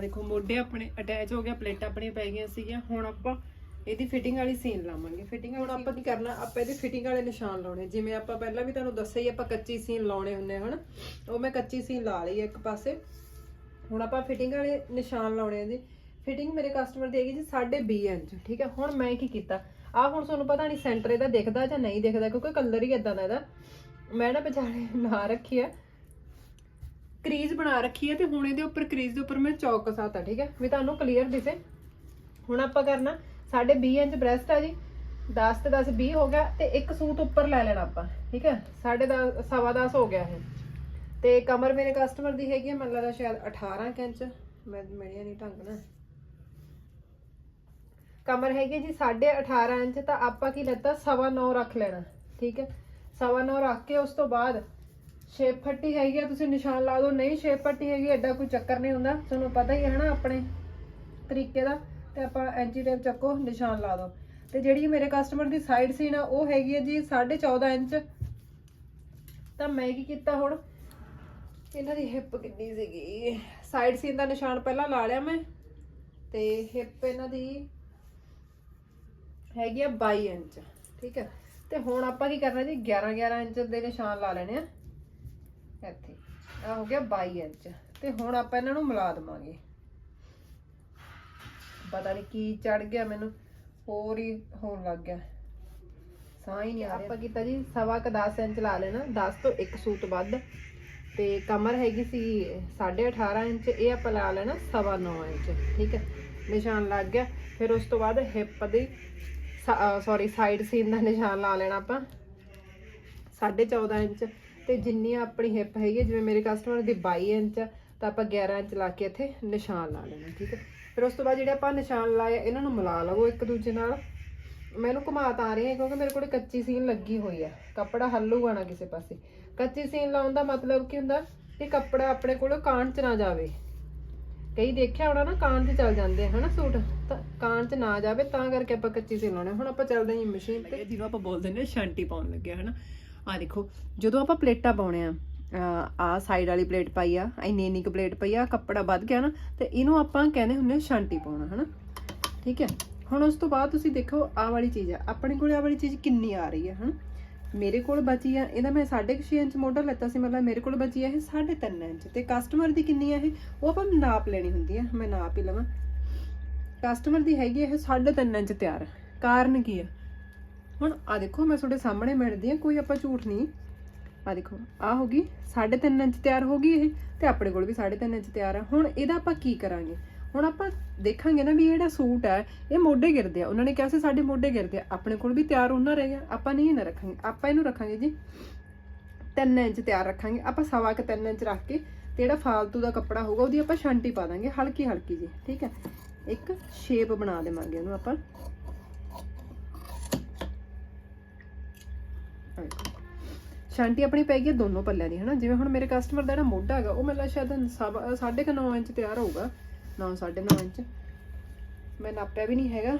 ਆ ਦੇਖੋ ਮੋਢੇ ਆਪਣੇ ਅਟੈਚ ਹੋ ਗਿਆ ਪਲੇਟਾਂ ਆਪਣੀਆਂ ਪੈ ਗਈਆਂ ਸੀਗੀਆਂ। ਹੁਣ ਆਪਾਂ ਇਹਦੀ ਫਿਟਿੰਗ ਵਾਲੀ ਸੀਨ ਲਾਵਾਂਗੇ। ਫਿਟਿੰਗ ਹੁਣ ਆਪਾਂ ਕੀ ਕਰਨਾ ਆਪਾਂ ਇਹਦੀ ਫਿਟਿੰਗ ਵਾਲੇ ਨਿਸ਼ਾਨ ਲਾਉਣੇ। ਜਿਵੇਂ ਆਪਾਂ ਪਹਿਲਾਂ ਵੀ ਤੁਹਾਨੂੰ ਦੱਸਿਆ ਹੀ ਆਪਾਂ ਕੱਚੀ ਸੀਨ ਲਾਉਣੇ ਹੁੰਦੇ ਹਨ? ਉਹ ਮੈਂ ਕੱਚੀ ਸੀਨ ਲਾ ਲਈ ਇੱਕ ਪਾਸੇ। ਹੁਣ ਆਪਾਂ ਫਿਟਿੰਗ ਵਾਲੇ ਨਿਸ਼ਾਨ ਲਾਉਣੇ ਜੀ ਫਿਟਿੰਗ ਮੇਰੇ ਕਸਟਮਰ ਦੀ ਹੈਗੀ ਜੀ 2.5 ਇੰਚ ਠੀਕ ਹੈ ਹੁਣ ਮੈਂ ਕੀ ਕੀਤਾ? ਆ ਹੁਣ ਤੁਹਾਨੂੰ ਪਤਾ ਨਹੀਂ ਸੈਂਟਰ ਇਹਦਾ ਦਿਖਦਾ ਜਾਂ ਨਹੀਂ ਦਿਖਦਾ ਕਿਉਂਕਿ ਕਲਰ ਹੀ ਇਦਾਂ ਦਾ ਇਹਦਾ। ਮੈਂ ਨਾ ਵਿਚਾਲੇ ਨਾ ਰੱਖੀ ਆ। ਕਰੀਜ਼ ਬਣਾ ਰੱਖੀ ਹੈ ਤੇ ਹੁਣ ਇਹਦੇ ਉੱਪਰ ਕਰੀਜ਼ ਦੇ ਉੱਪਰ ਮੈਂ ਚੌਕ ਕਸਾਤਾ ਠੀਕ ਹੈ? ਵੀ ਤੁਹਾਨੂੰ ਕਲੀਅਰ ਦਿਸੇ। ਹੁਣ ਆਪਾਂ ਕਰਨਾ 20 ਇੰਚ ਬ੍ਰੈਸਟ ਆ ਜੀ। 10 ਤੇ 10 20 ਹੋ ਗਿਆ ਤੇ ਇੱਕ ਸੂਟ ਉੱਪਰ ਲੈ ਲੈਣਾ ਆਪਾਂ, ਠੀਕ ਹੈ? 10.5 ਸਵਾ 10 ਹੋ ਗਿਆ ਇਹ। ਤੇ ਕਮਰ ਮੇਰੇ ਕਸਟਮਰ ਦੀ ਹੈਗੀ ਹੈ, ਮੈਨੂੰ ਲੱਗਦਾ ਸ਼ਾਇਦ 18 ਇੰਚ। ਮੈਂ ਮੇਰੀਆਂ ਨਹੀਂ ਢੰਗ ਨਾ ਕਮਰ ਹੈਗੀ ਜੀ 18.5 ਇੰਚ, ਤਾਂ ਆਪਾਂ ਕੀ ਲੈਤਾ? ਸਵਾ 9 ਰੱਖ ਲੈਣਾ, ਠੀਕ ਹੈ? ਸਵਾ 9 ਰੱਖ ਕੇ ਉਸ ਤੋਂ ਬਾਅਦ ਸ਼ੇਪ ਫੱਟੀ ਹੈਗੀ ਆ, ਤੁਸੀਂ ਨਿਸ਼ਾਨ ਲਾ ਦਿਓ। ਨਹੀਂ ਸ਼ੇਪ ਫੱਟੀ ਹੈਗੀ ਐਡਾ ਕੋਈ ਚੱਕਰ ਨਹੀਂ ਹੁੰਦਾ। ਤੁਹਾਨੂੰ ਪਤਾ ਹੀ ਹੈ ਨਾ ਆਪਣੇ ਤਰੀਕੇ ਦਾ। ਤੇ ਆਪਾਂ ਐਂਚੀ ਟੇਪ ਚੱਕੋ, ਨਿਸ਼ਾਨ ਲਾ ਦਿਓ। ਤੇ ਜਿਹੜੀ ਮੇਰੇ ਕਸਟਮਰ ਦੀ ਸਾਈਡ ਸੀਨ ਆ, ਉਹ ਹੈਗੀ ਹੈ ਜੀ 14.5 ਇੰਚ। ਤਾਂ ਮੈਂ ਕੀ ਕੀਤਾ ਹੁਣ? ਇਹਨਾਂ ਦੀ ਹਿੱਪ ਕਿੰਨੀ ਸੀਗੀ? ਸਾਈਡ ਸੀਨ ਦਾ ਨਿਸ਼ਾਨ ਪਹਿਲਾਂ ਲਾ ਲਿਆ ਮੈਂ। ਤੇ ਹਿੱਪ ਇਹਨਾਂ ਦੀ ਹੈਗੀ ਆ 22 ਇੰਚ। ਠੀਕ ਹੈ ਤੇ ਹੁਣ ਆਪਾਂ ਕੀ ਕਰਨਾ ਜੀ? 11 11 ਇੰਚ ਦੇ ਨਿਸ਼ਾਨ ਲਾ ਲੈਣੇ ਆ। ਇੱਥੇ। ਆ ਹੋ ਗਿਆ 22 ਇੰਚ। ਤੇ ਹੁਣ ਆਪਾਂ ਇਹਨਾਂ ਨੂੰ ਮਿਲਾ ਦਵਾਂਗੇ। ਪਤਾ ਨਹੀਂ ਕੀ ਚੜ ਗਿਆ ਮੈਨੂੰ। ਹੋਰ ਹੀ ਹੋਣ ਲੱਗ ਗਿਆ। ਸਾਹ ਹੀ ਨਹੀਂ ਆ ਰਿਹਾ। ਆਪਾਂ ਕੀਤਾ ਜੀ ਸਵਾ ਕ 10 ਇੰਚ ਲਾ ਲੈਣਾ। 10 ਤੋਂ ਇੱਕ ਸੂਟ ਵੱਧ। ਤੇ ਕਮਰ ਹੈਗੀ ਸੀ 18.5 ਇੰਚ। ਇਹ ਆਪਾਂ ਲਾ ਲੈਣਾ ਸਵਾ 9 ਇੰਚ। ਠੀਕ ਹੈ? ਨਿਸ਼ਾਨ ਲੱਗ ਗਿਆ। ਫਿਰ ਉਸ ਤੋਂ ਬਾਅਦ ਹਿੱਪ ਦੀ ਸੌਰੀ ਸਾਈਡ ਸੀਨ ਦਾ ਨਿਸ਼ਾਨ ਲਾ ਲੈਣਾ ਆਪਾਂ। 14.5 ਇੰਚ। ਤੇ ਜਿੰਨੀ ਆਪਣੀ ਹਿੱਪ ਹੈਗੀ ਜਿਵੇਂ ਮੇਰੇ ਕਸਟਮਰ ਦੀ 22 ਇੰਚ ਤਾਂ ਆਪਾਂ 11 ਇੰਚ ਲਾ ਕੇ ਇੱਥੇ ਨਿਸ਼ਾਨ ਲਾ ਲੈਣਾ ਠੀਕ ਹੈ ਫਿਰ ਉਸ ਤੋਂ ਬਾਅਦ ਜਿਹੜੇ ਆਪਾਂ ਨਿਸ਼ਾਨ ਲਾਏ, ਇਹਨਾਂ ਨੂੰ ਮਿਲਾ ਲਵੋ ਇੱਕ ਦੂਜੇ ਨਾਲ। ਮੈਨੂੰ ਘੁਮਾ ਤਾਂ ਰਹੀ ਹੈ, ਕਿਉਂਕਿ ਮੇਰੇ ਕੋਲ ਕੱਚੀ ਸੀਨ ਲੱਗੀ ਹੋਈ ਹੈ ਕੱਪੜਾ ਹੱਲੂਗਾ ਨਾ ਕਿਸੇ ਪਾਸੇ। ਕੱਚੀ ਸੀਨ ਲਾਉਣ ਦਾ ਮਤਲਬ ਕੀ ਹੁੰਦਾ ਕਿ ਕੱਪੜਾ ਆਪਣੇ ਕੋਲ ਕਾਂਟ 'ਚ ਨਾ ਜਾਵੇ। ਕਈ ਦੇਖਿਆ ਹੋਣਾ ਨਾ ਕਾਂਟ 'ਚ ਚੱਲ ਜਾਂਦੇ ਆ, ਹਨਾ ਸੂਟ? ਤਾਂ ਕਾਂਟ 'ਚ ਨਾ ਜਾਵੇ, ਤਾਂ ਕਰਕੇ ਆਪਾਂ ਕੱਚੀ ਸੀਨ ਲਾਉਣੇ ਹੁਣ ਆਪਾਂ ਚੱਲਦੇ ਹਾਂ ਮਸ਼ੀਨ ਤੇ। ਜਿਹਨੂੰ ਆਪਾਂ ਬੋਲਦੇ ਨੇ ਸ਼ਾਂਟੀ ਪਾਉਣ ਲੱਗੇ ਹਨਾ? ਆ ਦੇਖੋ, ਜਦੋਂ ਆਪਾਂ ਪਲੇਟਾਂ ਪਾਉਣੇ ਆ ਆ ਸਾਈਡ ਵਾਲੀ ਪਲੇਟ ਪਾਈ ਆ, ਇੰਨੀ ਇੰਨੀ ਕੁ ਪਲੇਟ ਪਈ ਆ, ਕੱਪੜਾ ਵੱਧ ਗਿਆ ਨਾ, ਤੇ ਇਹਨੂੰ ਆਪਾਂ ਕਹਿੰਦੇ ਹੁੰਦੇ ਆ ਸ਼ਾਂਟੀ ਪਾਉਣਾ, ਹਨਾ? ਠੀਕ ਹੈ? ਹੁਣ ਉਸ ਤੋਂ ਬਾਅਦ ਤੁਸੀਂ ਦੇਖੋ, ਆਹ ਵਾਲੀ ਚੀਜ਼ ਆ, ਆਪਣੇ ਕੋਲ ਆਹ ਵਾਲੀ ਚੀਜ਼ ਕਿੰਨੀ ਆ ਰਹੀ ਹੈ ਹਨਾ? ਮੇਰੇ ਕੋਲ ਬਚੀ ਆ, ਇਹਦਾ ਮੈਂ 6.5 ਇੰਚ ਮੋਢਾ ਲੈਤਾ ਸੀ, ਮਤਲਬ ਮੇਰੇ ਕੋਲ ਬਚੀ ਆ ਇਹ 3.5 ਇੰਚ, ਤੇ ਕਸਟਮਰ ਦੀ ਕਿੰਨੀ ਆ ਇਹ? ਉਹ ਆਪਾਂ ਨਾਪ ਲੈਣੀ ਹੁੰਦੀ ਆ, ਮੈਂ ਨਾਪ ਹੀ ਲਵਾਂ। ਕਸਟਮਰ ਦੀ ਹੈਗੀ ਇਹ 3.5 ਇੰਚ ਤਿਆਰ ਕਾਰਨ ਕੀ ਆ? ਹੁਣ ਆ ਦੇਖੋ, ਮੈਂ ਤੁਹਾਡੇ ਸਾਹਮਣੇ ਮਿਲਦੀ ਆ ਕੋਈ ਆਪਾਂ ਝੂਠ ਨਹੀਂ। ਆ ਦੇਖੋ ਆ ਹੋ ਗਈ 3.5 ਇੰਚ ਤਿਆਰ ਹੋ ਗਈ ਇਹ, ਤੇ ਆਪਣੇ ਕੋਲ ਵੀ 3.5 ਇੰਚ ਤਿਆਰ ਆ। ਹੁਣ ਇਹਦਾ ਆਪਾਂ ਕੀ ਕਰਾਂਗੇ? ਹੁਣ ਆਪਾਂ ਦੇਖਾਂਗੇ ਨਾ ਵੀ ਇਹ ਜਿਹੜਾ ਸੂਟ ਹੈ ਇਹ ਮੋਢੇ ਗਿਰਦੇ ਆ। ਉਹਨਾਂ ਨੇ ਕਿਹਾ ਸੀ ਸਾਡੇ ਮੋਢੇ ਗਿਰਦੇ ਆ। ਆਪਣੇ ਕੋਲ ਵੀ ਤਿਆਰ ਉਹਨਾਂ ਰਹਿ ਗਿਆ ਆਪਾਂ ਨਹੀਂ ਨਾ ਰੱਖਾਂਗੇ। ਆਪਾਂ ਇਹਨੂੰ ਰੱਖਾਂਗੇ ਜੀ 3 ਇੰਚ ਤਿਆਰ ਰੱਖਾਂਗੇ। ਆਪਾਂ ਸਵਾ ਕ 3 ਇੰਚ ਰੱਖ ਕੇ ਤੇ ਜਿਹੜਾ ਫਾਲਤੂ ਦਾ ਕੱਪੜਾ ਹੋਊਗਾ, ਉਹਦੀ ਆਪਾਂ ਛਾਂਟੀ ਪਾ ਦਾਂਗੇ ਹਲਕੀ ਹਲਕੀ ਜੀ, ਠੀਕ ਹੈ? ਇੱਕ ਸ਼ੇਪ ਬਣਾ ਦੇਵਾਂਗੇ ਉਹਨੂੰ ਆਪਾਂ ਆਹ ਦੇਖੋ। ਸ਼ਾਂਟੀ ਆਪਣੀ ਪੈ ਗਈ ਹੈ ਦੋਨੋਂ ਪੱਲਿਆਂ ਦੀ, ਹਨਾ? ਜਿਵੇਂ ਹੁਣ ਮੇਰੇ ਕਸਟਮਰ ਦਾ ਜਿਹੜਾ ਮੋਢਾ ਹੈਗਾ, ਉਹ ਮੈਨੂੰ ਸ਼ਾਇਦ ਸਵਾ- ਸਾਢੇ ਕੁ 9 ਇੰਚ ਤਿਆਰ ਹੋਊਗਾ। 9 9.5 ਇੰਚ। ਮੈਂ ਨਾਪਿਆ ਵੀ ਨਹੀਂ ਹੈਗਾ।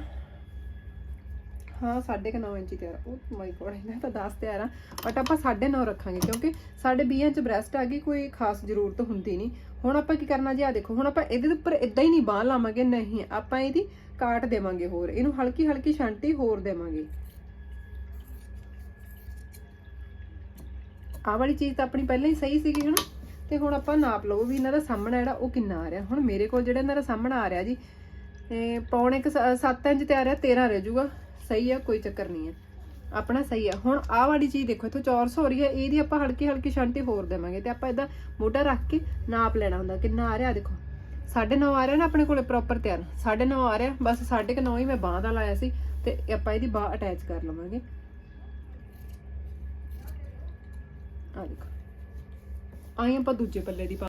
ਹਾਂ, ਸਾਢੇ ਕੁ 9 ਇੰਚ ਤਿਆਰ ਉਹ ਮਾਈ ਗੋਡ ਇਹਨਾਂ ਤਾਂ 10 ਤਿਆਰ ਆ। ਬਟ ਆਪਾਂ 9.5 ਰੱਖਾਂਗੇ, ਕਿਉਂਕਿ ਸਾਡੇ 20 ਇੰਚ ਬ੍ਰੈਸਟ ਆ ਗਈ, ਕੋਈ ਖਾਸ ਜ਼ਰੂਰਤ ਹੁੰਦੀ ਨਹੀਂ। ਹੁਣ ਆਪਾਂ ਕੀ ਕਰਨਾ ਜੀ? ਆ ਦੇਖੋ, ਹੁਣ ਆਪਾਂ ਇਹਦੇ ਉੱਪਰ ਇਦਾਂ ਹੀ ਨਹੀਂ ਬਾਹ ਲਾਵਾਂਗੇ, ਨਹੀਂ। ਆਪਾਂ ਇਹਦੀ ਕਾਟ ਦੇਵਾਂਗੇ ਹੋਰ। ਇਹਨੂੰ ਹਲਕੀ ਹਲਕੀ ਸ਼ਾਂਟੀ ਹੋਰ ਦੇਵਾਂਗੇ। ਆਹ ਵਾਲੀ ਚੀਜ਼ ਤਾਂ ਆਪਣੀ ਪਹਿਲਾਂ ਹੀ ਸਹੀ ਸੀਗੀ ਹਨਾ? ਤੇ ਹੁਣ ਆਪਾਂ ਨਾਪ ਲਓ ਵੀ ਇਹਨਾਂ ਦਾ ਸਾਹਮਣਾ ਜਿਹੜਾ ਉਹ ਕਿੰਨਾ ਆ ਰਿਹਾ। ਹੁਣ ਮੇਰੇ ਕੋਲ ਜਿਹੜਾ ਇਹਨਾਂ ਦਾ ਸਾਹਮਣਾ ਆ ਰਿਹਾ ਜੀ, ਤੇ ਪੌਣੇ 7 ਇੰਚ ਤੇ ਆ ਰਿਹਾ 13 ਰਹਿ ਜਾਊਗਾ। ਸਹੀ ਆ, ਕੋਈ ਚੱਕਰ ਨਹੀਂ ਹੈ ਆਪਣਾ ਸਹੀ ਆ। ਹੁਣ ਆਹ ਵਾਲੀ ਚੀਜ਼ ਦੇਖੋ, ਇੱਥੋਂ ਚੌਰਸ ਹੋ ਰਹੀ ਹੈ ਇਹਦੀ ਆਪਾਂ ਹਲਕੀ ਹਲਕੀ ਛਾਂਟੀ ਹੋਰ ਦੇਵਾਂਗੇ ਤੇ ਆਪਾਂ ਇਹਦਾ ਮੋਢਾ ਰੱਖ ਕੇ ਨਾਪ ਲੈਣਾ ਹੁੰਦਾ। ਕਿੰਨਾ ਆ ਰਿਹਾ ਦੇਖੋ। 9.5 ਆ ਰਿਹਾ ਨਾ ਆਪਣੇ ਕੋਲੇ ਪ੍ਰੋਪਰ ਤਿਆਰ। 9.5 ਆ ਰਿਹਾ, ਬਸ 9.5 ਹੀ ਮੈਂ ਬਾਹ ਦਾ ਲਾਇਆ ਸੀ ਤੇ ਆਪਾਂ ਇਹਦੀ ਬਾਹ ਅਟੈਚ ਕਰ ਲਵਾਂਗੇ। ਆ ਦੇਖੋ। ਆਈ ਆਪਾਂ ਦੂਜੇ ਪੱਲੇ ਦੀ